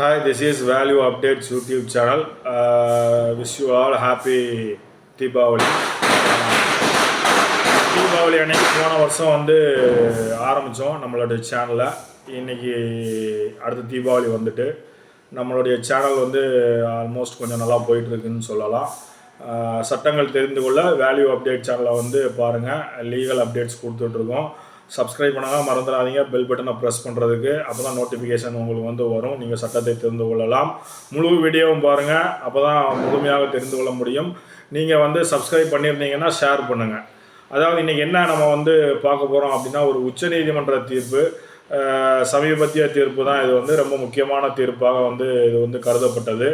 Hi, this is Value Updates YouTube channel. Uh, wish you all happy Deepavali Deepavali uh, அன்னைக்கு போன வருஷம் வந்து ஆரம்பித்தோம் நம்மளுடைய சேனலை இன்னைக்கு அடுத்த தீபாவளி வந்துட்டு நம்மளுடைய சேனல் வந்து ஆல்மோஸ்ட் கொஞ்சம் நல்லா போயிட்டுருக்குன்னு சொல்லலாம். Uh, சட்டங்கள் தெரிந்து கொள்ள வேல்யூ அப்டேட் சேனலை வந்து பாருங்கள் லீகல் அப்டேட்ஸ் கொடுத்துட்ருக்கோம். சப்ஸ்கிரைப் பண்ணாமல் மறந்துடாதீங்க. பெல் பட்டனை ப்ரெஸ் பண்ணுறதுக்கு அப்போ தான் நோட்டிஃபிகேஷன் உங்களுக்கு வந்து வரும். நீங்கள் சட்டத்தை தெரிந்து கொள்ளலாம். முழு வீடியோவும் பாருங்கள் அப்போ தான் முழுமையாக தெரிந்து கொள்ள முடியும். நீங்கள் வந்து சப்ஸ்கிரைப் பண்ணியிருந்தீங்கன்னா ஷேர் பண்ணுங்கள் அதாவது இன்றைக்கி என்ன நம்ம வந்து பார்க்க போகிறோம் அப்படின்னா ஒரு உச்சநீதிமன்ற தீர்ப்பு சமீபத்திய தீர்ப்பு தான். இது வந்து ரொம்ப முக்கியமான தீர்ப்பாக வந்து இது வந்து கருதப்பட்டது.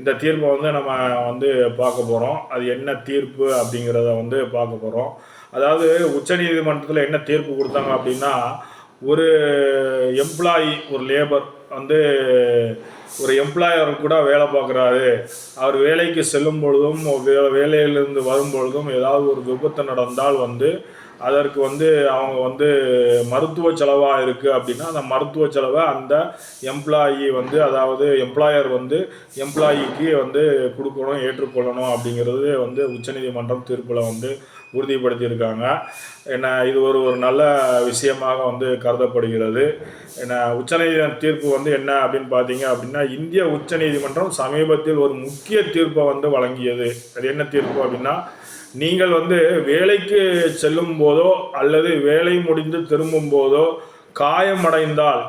இந்த தீர்ப்பை வந்து நம்ம வந்து பார்க்க போகிறோம் அது என்ன தீர்ப்பு அப்படிங்கிறத வந்து பார்க்க போகிறோம் அதாவது உச்சநீதிமன்றத்தில் என்ன தீர்ப்பு கொடுத்தாங்க அப்படின்னா ஒரு எம்ப்ளாயி ஒரு லேபர் வந்து ஒரு எம்ப்ளாயர் கூட வேலை பார்க்குறாரு. அவர் வேலைக்கு செல்லும் பொழுதும் வேலையிலிருந்து வரும் பொழுதும் ஏதாவது ஒரு விபத்து நடந்தால் வந்து அதற்கு வந்து அவங்க வந்து மருத்துவ செலவாக இருக்குது அப்படின்னா அந்த மருத்துவ செலவை அந்த எம்ப்ளாயி வந்து அதாவது எம்ப்ளாயர் வந்து எம்ப்ளாயிக்கு வந்து கொடுக்கணும் ஏற்றுக்கொள்ளணும் அப்படிங்கிறது வந்து உச்சநீதிமன்றம் தீர்ப்பில் வந்து உறுதிப்படுத்தியிருக்காங்க. என்ன இது ஒரு ஒரு நல்ல விஷயமாக வந்து கருதப்படுகிறது. என்ன உச்சநீதி தீர்ப்பு வந்து என்ன அப்படின்னு பார்த்தீங்க அப்படின்னா இந்திய உச்சநீதிமன்றம் சமீபத்தில் ஒரு முக்கிய தீர்ப்பை வந்து வழங்கியது. அது என்ன தீர்ப்பு அப்படின்னா நீங்கள் வந்து வேலைக்கு செல்லும் போதோ அல்லது வேலை முடிந்து திரும்பும் போதோ காயமடைந்தால்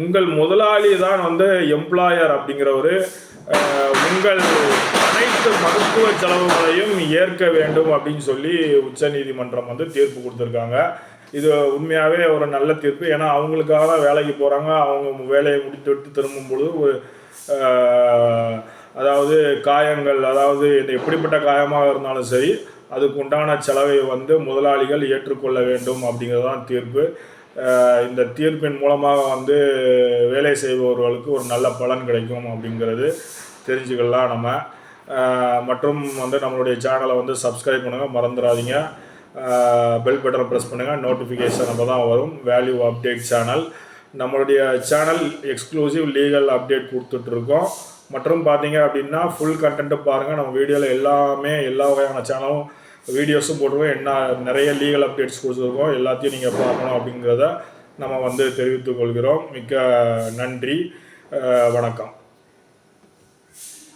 உங்கள் முதலாளி தான் வந்து எம்ப்ளாயர் அப்படிங்கிறவர் உங்கள் அனைத்து மருத்துவ செலவுகளையும் ஏற்க வேண்டும் அப்படின்னு சொல்லி உச்சநீதிமன்றம் வந்து தீர்ப்பு கொடுத்துருக்காங்க. இது உண்மையாகவே ஒரு நல்ல தீர்ப்பு. ஏன்னா அவங்களுக்காக தான் வேலைக்கு போகிறாங்க அவங்க வேலையை முடித்து விட்டு திரும்பும் பொழுது ஒரு அதாவது காயங்கள் அதாவது எப்படிப்பட்ட காயமாக இருந்தாலும் சரி அதுக்கு உண்டான செலவை வந்து முதலாளிகள் ஏற்றுக்கொள்ள வேண்டும் அப்படிங்கிறது தான் தீர்ப்பு. இந்த தீர்ப்பின் மூலமாக வந்து வேலை செய்பவர்களுக்கு ஒரு நல்ல பலன் கிடைக்கும் அப்படிங்கிறது தெரிஞ்சுக்கலாம் நம்ம. மற்றும் வந்து நம்மளுடைய சேனலை வந்து சப்ஸ்கிரைப் பண்ணுங்கள் மறந்துடாதீங்க. பெல் பட்டனை ப்ரெஸ் பண்ணுங்கள் நோட்டிஃபிகேஷன் அப்போ தான் வரும். வேல்யூ அப்டேட் சேனல் நம்மளுடைய சேனல் எக்ஸ்க்ளூசிவ் லீகல் அப்டேட் கொடுத்துட்ருக்கோம். மற்றும் பார்த்தீங்க அப்படின்னா ஃபுல் கண்டென்ட்டு பாருங்கள் நம்ம வீடியோவில் எல்லாமே எல்லா வகையான சேனலும் வீடியோஸும் போட்டிருக்கோம். என்ன நிறைய லீகல் அப்டேட்ஸ் கொடுத்துருக்கோம். எல்லாத்தையும் நீங்கள் பார்க்கணும் அப்படிங்கிறத நம்ம வந்து தெரிவித்துக் கொள்கிறோம். மிக்க நன்றி. வணக்கம்.